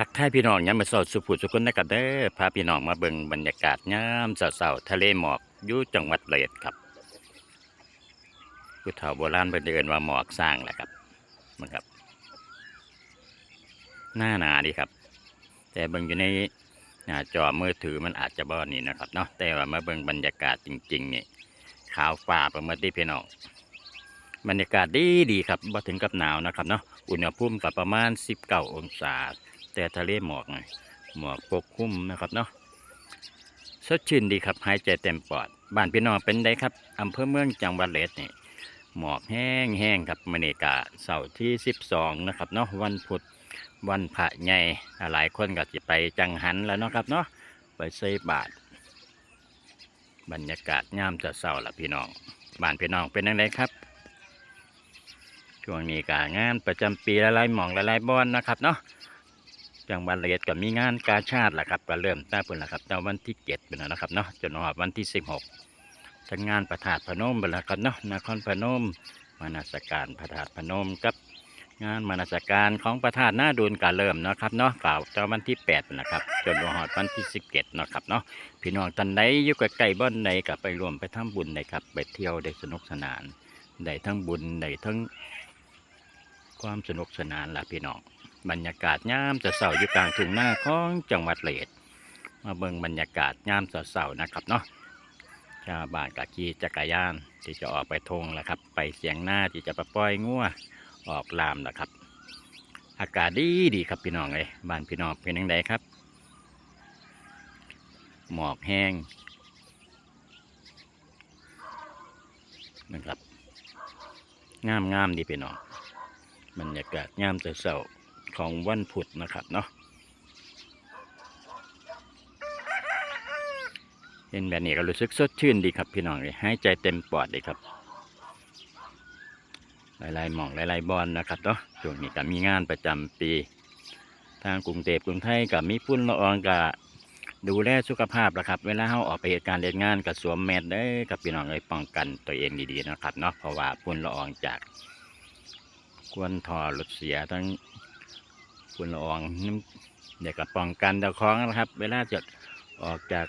ทักทายพี่น้องยามมื้อเช้าสุขุสุคนนะครับเด้อพาพี่น้องมาเบิ่งบรรยากาศยามเช้าๆทะเลหมอกอยู่จังหวัดเลยครับผู้เฒ่าโบราณเพิ่นเอิ้นว่าหมอกสร้างแหละครับมันครับ หน้าหนาดีครับ แต่เบิ่งอยู่ในหน้าจอมือถือมันอาจจะบ่นี่นะครับเนาะแต่ว่ามาเบิ่งบรรยากาศจริงๆนี่ขาวฟ้าประเมิดที่พี่น้องบรรยากาศดีดีครับบ่ถึงกับหนาวนะครับเนาะอุณหภูมิก็ประมาณ 19 องศา แต่ทะเลหมอกไงหมอกปกคลุมนะครับเนาะสดชื่นดีครับหายใจเต็มปอด บ้านพี่น้องเป็นไดครับอำเภอเมืองจังหวัดเลยนี่หมอกแห้งแห้งครับมณีกาเสาร์ที่ 12 นะครับเนาะวันพุธวันพระใหญ่หลายคนก็จะไปจังหันแล้วเนาะครับเนาะไปใส่บาตรบรรยากาศยามจะเศร้าละพี่น้องบ้านพี่น้องเป็นยังไงครับ ช่วงนี้ก็งานประจำปีละลายหมองละลายบอนนะครับเนาะ จังหวัดระยองก็มีงานกาชาติแหละครับก็เริ่มตั้งปุ่นแล้วครับตั้งวันที่เจ็ดเป็นแล้วนะครับเนาะจนถึงวันที่สิบหกทั้งงานประธาตพนมเป็นแล้วครับเนาะนครพนมมานาสการประธาตพนมกับงานมานาสการของประธาตหน้าดูนก็เริ่มนะครับเนาะกล่าวตั้งวันที่แปดเป็นะครับจนถึงวันที่สิบเจ็ดนะครับเนาะพี่น้องท่านใดอยู่ใกล้ๆบ้านใดก็ไปรวมไปทำบุญได้ครับ ไปเที่ยวได้สนุกสนานได้ทั้งบุญได้ทั้งความสนุกสนานล่ะพี่น้อง บรรยากาศยามจะเสาอยู่กลางทุ่งนาของจังหวัดเลยมาเบิ่งบรรยากาศยามเสาๆนะครับเนาะชาวบ้านกะขี่จักรยานที่จะออกไปทงแหละครับ ไปเสียงหน้าที่จะไปปล่อยงัวออกลามแหละครับ อากาศดีดีครับพี่น้องเลยบ้านพี่น้องเป็นยังไงครับ หมอกแห้งนะครับงามงามดีพี่น้องบรรยากาศยามเสาๆ ของวันพุธนะครับเนาะเห็นแบบนี้ก็รู้สึกสดชื่นดีครับพี่น้องเลยหายใจเต็มปอดเลยครับ หลายๆหม่องหลายๆบอลนะครับเนาะช่วงนี้ก็มีงานประจำปี ทางกรุงเทพกรุงไทยกับมีพุ่นละอองกับดูแลสุขภาพละครับ เวลาเราออกไปเหตุการณ์เรียนงานกับสวมแมสได้กับพี่น้องเลยป้องกันตัวเองดีๆนะครับเนาะเพราะว่าพุ่นละอองจาก ควนทอรถเสียทั้ง ฝุ่นละอองน้ำเดี๋ยวก็ป้องกันเจ้าของนะครับ เวลาจะออกจาก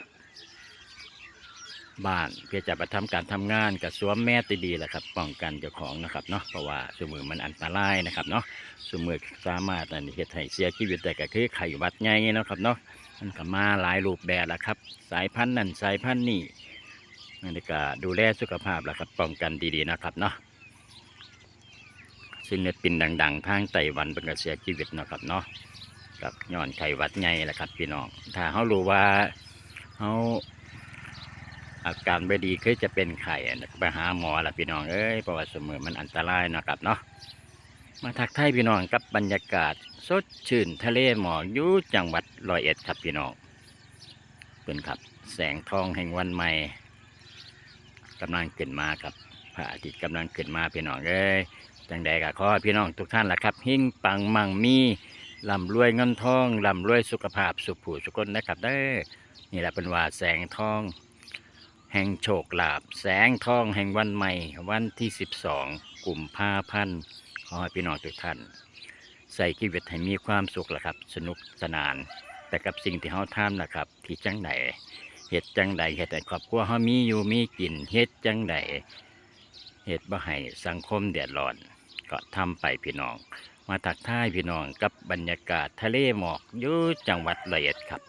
บ้านเพื่อจะไปทำการทำงานกับสวมแมสดีๆแหละครับ ป้องกันเจ้าของนะครับเนาะเพราะว่าสมือมันอันตรายนะครับเนาะสมือสามารถอันนี้เหตุให้เสียชีวิตได้ก็คือไข้หวัดใหญ่เนาะครับเนาะมันก็มาหลายรูปแบบแล้วครับ สายพันธุ์นั่นสายพันธุ์นี่นั่ก็ดูแลสุขภาพแหละครับป้องกันดีๆนะครับเนาะ ศิลปินดัง ๆ ทางไต้หวันเป็นก็เสียชีวิตเนาะครับเนาะกับย้อนไขวัดใหญ่แหละครับพี่น้อง ถ้าเขารู้ว่าเขาอาการไม่ดีคือจะเป็นไข้อะไปหาหมอละพี่น้องเอ้ยเพราะว่าเสมอมันอันตรายเนาะครับเนาะมาทักทายพี่น้องกับบรรยากาศ สดชื่นทะเลหมอกอยู่จังหวัดร้อยเอ็ดครับพี่น้องเป็นครับ แสงทองแห่งวันใหม่กำลังขึ้นมาครับพระอาทิตย์กำลังขึ้นมาพี่น้องเอ้ย จังใดก็ขอพี่น้องทุกท่านละครับหิ่งปังมังมีร่ำรวยเงินทองร่ำรวยสุขภาพสุขผู้สุขคนนะครับเด้อนี่แหละเป็นว่าแสงทอง แห่งโชคลาภแสงทองแห่งวันใหม่ วันที่ 12กลุ่มภาพันธ์ขอให้พี่น้องทุกท่าน ใส่ชีวิตให้มีความสุขละครับ สนุกสนาน แต่กับสิ่งที่เฮาทำนะครับ ที่จังใดเหตุจังใดเหตุแต่ครอบครัวเฮามีอยู่มีกินเหตุจังใดเหตุบ่ให้สังคมเดือดร้อน ก็ทำไปพี่น้อง มาถักท่ายพี่น้องกับบรรยากาศทะเลหมอกอยู่จังหวัดละเองครับ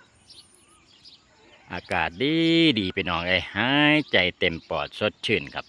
อากาศดีดีพี่น้องเอ้ยหายใจเต็มปอดสดชื่นครับ